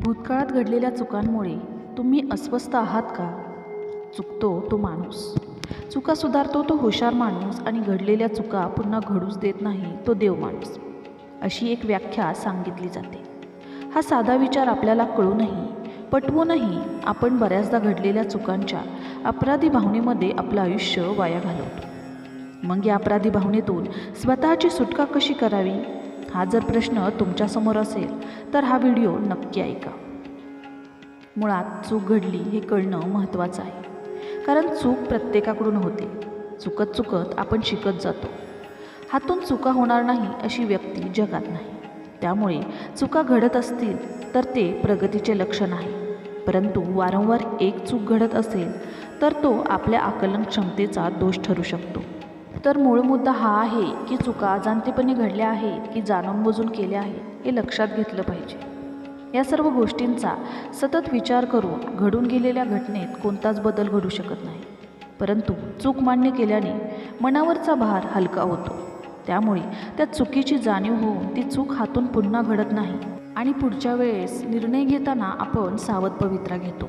भूतकाळात घडलेल्या चुकांमुळे तुम्ही अस्वस्थ आहात का? चुकतो तो माणूस. चुका सुधारतो तो हुशार माणूस आणि घडलेल्या चुका पुन्हा घडूच देत नाही तो देव माणूस. अशी एक व्याख्या सांगितली जाते. हा साधा विचार आपल्याला कळूनही पटवूनही आपण बऱ्याचदा घडलेल्या चुकांच्या अपराधी भावनेमध्ये आपलं आयुष्य वाया घालवतो. मग या अपराधी भावनेतून स्वतःची सुटका कशी करावी? हा जर प्रश्न तुमच्यासमोर असेल तर हा व्हिडिओ नक्की ऐका. मुळात चूक घडली हे कळणं महत्त्वाचं आहे. कारण चूक प्रत्येकाकडून होते. चुकत चुकत आपण शिकत जातो. हातून चुका होणार नाही अशी व्यक्ती जगात नाही. त्यामुळे चुका घडत असतील तर ते प्रगतीचे लक्षण आहे. परंतु वारंवार एक चूक घडत असेल तर तो आपल्या आकलन क्षमतेचा दोष ठरू शकतो. तर मूळ मुद्दा हा आहे की चुका अजाणतेपणे घडल्या आहेत की जाणून बुजून केल्या आहेत हे लक्षात घेतलं पाहिजे. या सर्व गोष्टींचा सतत विचार करून घडून गेलेल्या घटनेत कोणताच बदल घडू शकत नाही. परंतु चूक मान्य केल्याने मनावरचा भार हलका होतो. त्यामुळे त्या चुकीची जाणीव होऊन ती चूक हातून पुन्हा घडत नाही आणि पुढच्या वेळेस निर्णय घेताना आपण सावध पवित्रा घेतो.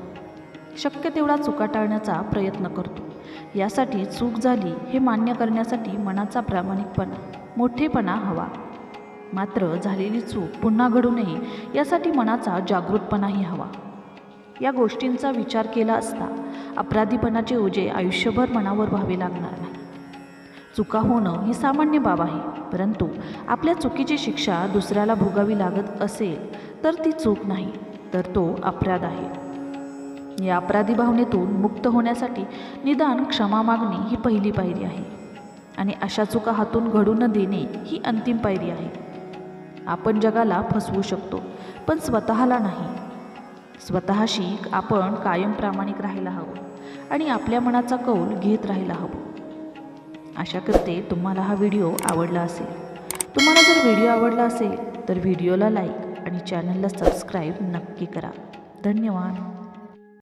शक्य तेवढा चुका टाळण्याचा प्रयत्न करतो. यासाठी चूक झाली हे मान्य करण्यासाठी मनाचा प्रामाणिकपणा मोठेपणा हवा. मात्र झालेली चूक पुन्हा घडू नये यासाठी मनाचा जागृतपणाही हवा. या गोष्टींचा विचार केला असता अपराधीपणाचे ओझे आयुष्यभर मनावर व्हावे लागणार. नाही चुका होणं ही सामान्य बाब आहे परंतु आपल्या चुकीची शिक्षा दुसऱ्याला भोगावी लागत असेल तर ती चूक नाही तर तो अपराध आहे. या अपराधी भावनेतून मुक्त होण्यासाठी निदान क्षमा मागणे ही पहिली पायरी आहे. आणि अशा चुका हातून घडू न देणे ही अंतिम पायरी आहे. आपण जगाला फसवू शकतो पण स्वतःला नाही. स्वतःशी आपण कायम प्रामाणिक राहायला हवं आणि आपल्या मनाचा कौल घेत राहायला हवं. आशा करते तुम्हाला हा व्हिडिओ आवडला असेल. तुम्हाला जर व्हिडिओ आवडला असेल तर व्हिडिओला लाईक आणि चॅनलला सबस्क्राईब नक्की करा. धन्यवाद.